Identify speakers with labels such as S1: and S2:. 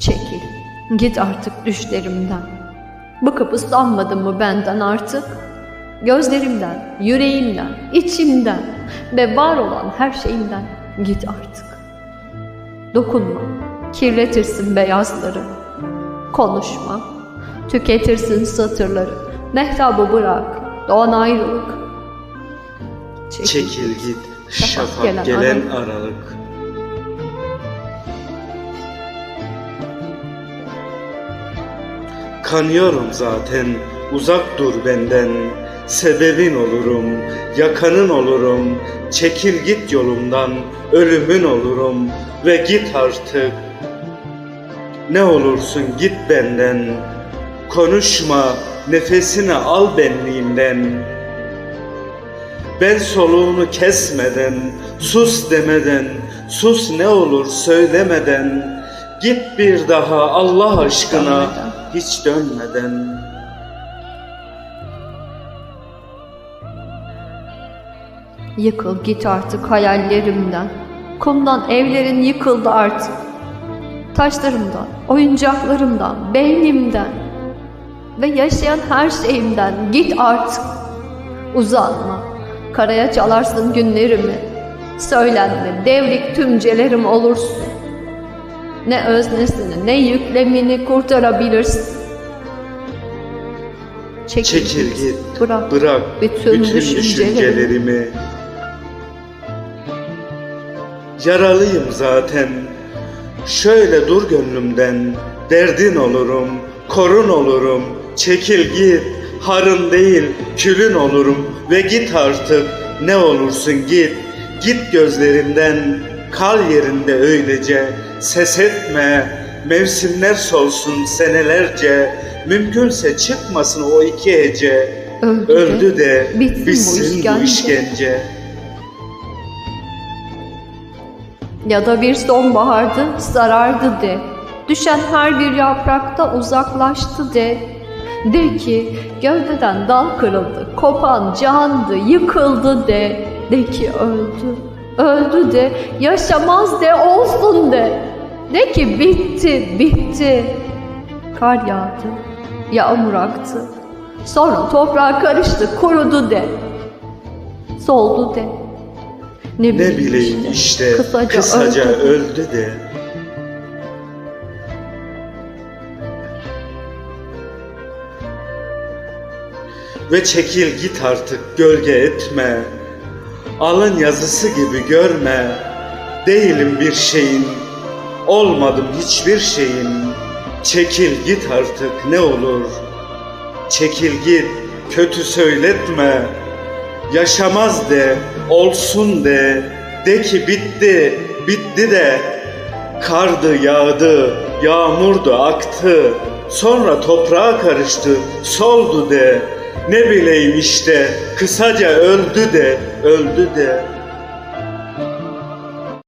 S1: Çekil, git artık düşlerimden. Bıkıp ıslanmadın mı benden artık? Gözlerimden, yüreğimden, içimden ve var olan her şeyimden git artık. Dokunma, kirletirsin beyazları. Konuşma, tüketirsin satırları. Mehtabı bırak, doğan ayrılık.
S2: Çekil git şafak
S1: gelen
S2: gelen,
S1: aralık.
S2: aralık. Kanıyorum zaten uzak dur benden. Sebebin olurum, yakanın olurum. Çekil git yolumdan, ölümün olurum. Ve git artık. Ne olursun git benden. Konuşma, nefesini al benliğimden. Ben soluğunu kesmeden, sus demeden, sus ne olur söylemeden, git bir daha Allah aşkına. Hiç dönmeden.
S1: Yıkıl git artık hayallerimden. Kumdan evlerin yıkıldı artık. Taşlarımdan, oyuncaklarımdan, beynimden ve yaşayan her şeyimden git artık. Uzanma, karaya çalarsın günlerimi. Söylenme, devrik tümcelerim olursun. Ne öznesini ne yüklemini kurtarabilirsin.
S2: Çekil git,
S1: bırak,
S2: bırak
S1: bütün,
S2: bütün,
S1: düşüncelerimi.
S2: düşüncelerimi. Yaralıyım zaten, şöyle dur gönlümden, derdin olurum, korun olurum, çekil git, harın değil, külün olurum ve git artık, ne olursun git, git gözlerimden, kal yerinde öylece, ses etme, mevsimler solsun senelerce, mümkünse çıkmasın o iki hece,
S1: Öldü de,
S2: öldü de,
S1: bitsin bu
S2: bitsin bu
S1: işkence.
S2: işkence.
S1: Ya da bir sonbahardı, sarardı de. Düşen her bir yaprakta uzaklaştı de. De ki gövdeden dal kırıldı, kopan candı, yıkıldı de. De ki öldü, öldü de, yaşamaz de, olsun de. De ki bitti, bitti. Kar yağdı, yağmur aktı. Sonra toprağa karıştı, kurudu de. Soldu de.
S2: Ne bileyim işte, kısaca, öldü de. Ve çekil git artık gölge etme. Alın yazısı gibi görme. Değilim bir şeyin, olmadım hiçbir şeyin. Çekil git artık ne olur. Çekil git, kötü söyletme. Yaşamaz de, olsun de, de ki bitti, bitti de. Kardı yağdı, yağmurdu aktı, sonra toprağa karıştı, soldu de. Ne bileyim işte, kısaca öldü de, öldü de.